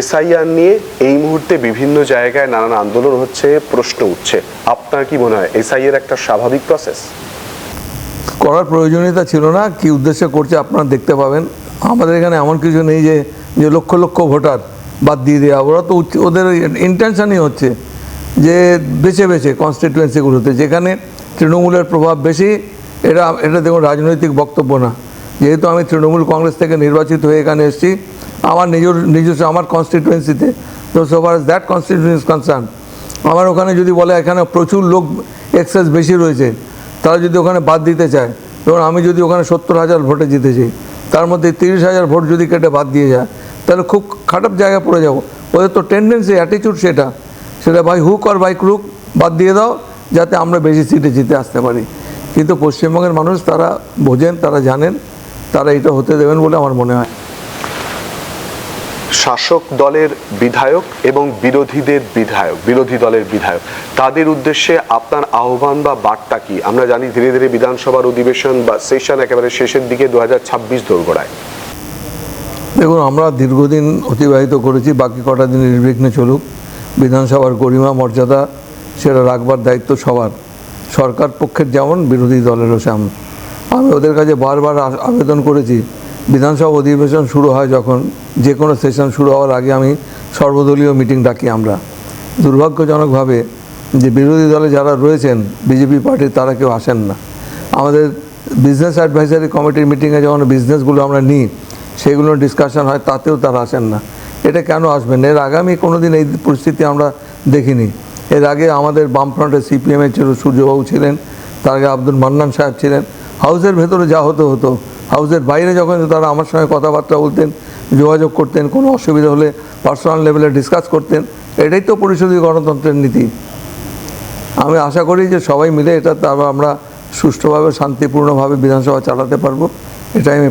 SIR নিয়ে এই মুহূর্তে বিভিন্ন জায়গায় নানান আন্দোলন হচ্ছে, প্রশ্ন উঠছে। আপনার কি মনে হয়, এসআইআর একটা স্বাভাবিক প্রসেস করার প্রয়োজনীয়তা ছিল না, কি উদ্দেশ্যে করছে আপনারা দেখতে পাবেন। আমাদের এখানে এমন কিছু নেই যে যে লক্ষ লক্ষ ভোটার বাদ দিয়ে দেওয়া ওরা তো ওদের ইন্টেনশনই হচ্ছে যে বেছে বেছে কনস্টিটুয়েন্সিগুলোতে যেখানে তৃণমূলের প্রভাব বেশি, এটা এটা দেখুন, রাজনৈতিক বক্তব্য না। যেহেতু আমি তৃণমূল কংগ্রেস থেকে নির্বাচিত হয়ে এখানে এসেছি আমার নিজের, নিজস্ব, আমার কনস্টিটুয়েন্সিতে তো সোফার দ্যাট কনস্টিটুয়েন্সি কনসার্ন আমার ওখানে যদি বলে এখানে প্রচুর লোক এক্সেস বেশি রয়েছে, তারা যদি ওখানে বাদ দিতে চায়, ধরুন আমি যদি ওখানে সত্তর হাজার ভোটে জিতেছি, তার মধ্যে তিরিশ হাজার ভোট যদি কেটে বাদ দিয়ে যায়, তাহলে খুব খারাপ জায়গায় পড়ে যাব। ওদের তো টেন্ডেন্সি অ্যাটিটিউড সেটা। সেটা ভাই হুক আর বাই ক্রুক বাদ দিয়ে দাও, যাতে আমরা বেশি সিটে জিতে আসতে পারি। কিন্তু পশ্চিমবঙ্গের মানুষ তারা বোঝেন, তারা জানেন, তারা এটা হতে দেবেন বলে আমার মনে হয়। শাসক দলের বিধায়ক এবং বিরোধীদের বিধায়ক, বিরোধী দলের বিধায়ক। তাদের উদ্দেশ্যে আপনার আহ্বান বা বার্তা কি? আমরা জানি ধীরে ধীরে বিধানসভার অধিবেশন বা সেশন একেবারে শেষের দিকে দু হাজার ছাব্বিশ দোরগোড়ায় দেখুন, আমরা দীর্ঘদিন অতিবাহিত করেছি, বাকি কটা দিন নির্বিঘ্নে চলুক। বিধানসভার গরিমা, মর্যাদা, সেটা রাখবার দায়িত্ব সবার। সরকার পক্ষের যেমন বিরোধী দলেরও সেমন আমি ওদের কাছে বারবার আবেদন করেছি বিধানসভা অধিবেশন শুরু হয় যখন যে কোনো সেশন শুরু হওয়ার আগে আমি সর্বদলীয় মিটিং ডাকি আমরা। দুর্ভাগ্যজনকভাবে যে বিরোধী দলে যারা রয়েছেন, বিজেপি পার্টির তারা কেউ আসেন না। আমাদের বিজনেস অ্যাডভাইজারি কমিটির মিটিংয়ে যখন বিজনেসগুলো আমরা নিই সেগুলো ডিসকাশন হয়, তাতেও তারা আসেন না। এটা কেন আসবেন? এর আগামী কোনো দিন এই পরিস্থিতি আমরা দেখিনি। এর আগে আমাদের বামফ্রন্টে সিপিএমের ছিল সূর্যবাবু ছিলেন, তার আগে আব্দুল মান্নান সাহেব ছিলেন হাউসের ভেতরে যা হতো হতো। হাউসের বাইরে যখন তারা আমার সঙ্গে কথাবার্তা বলতেন, যোগাযোগ করতেন, কোনো অসুবিধা হলে পার্সোনাল লেভেলে ডিসকাস করতেন, এটাই তো পরিষদীয় গণতন্ত্রের নীতি। আমি আশা করি যে সবাই মিলে এটা তারপর আমরা সুষ্ঠুভাবে, শান্তিপূর্ণভাবে বিধানসভা চালাতে পারব, এটাই আমি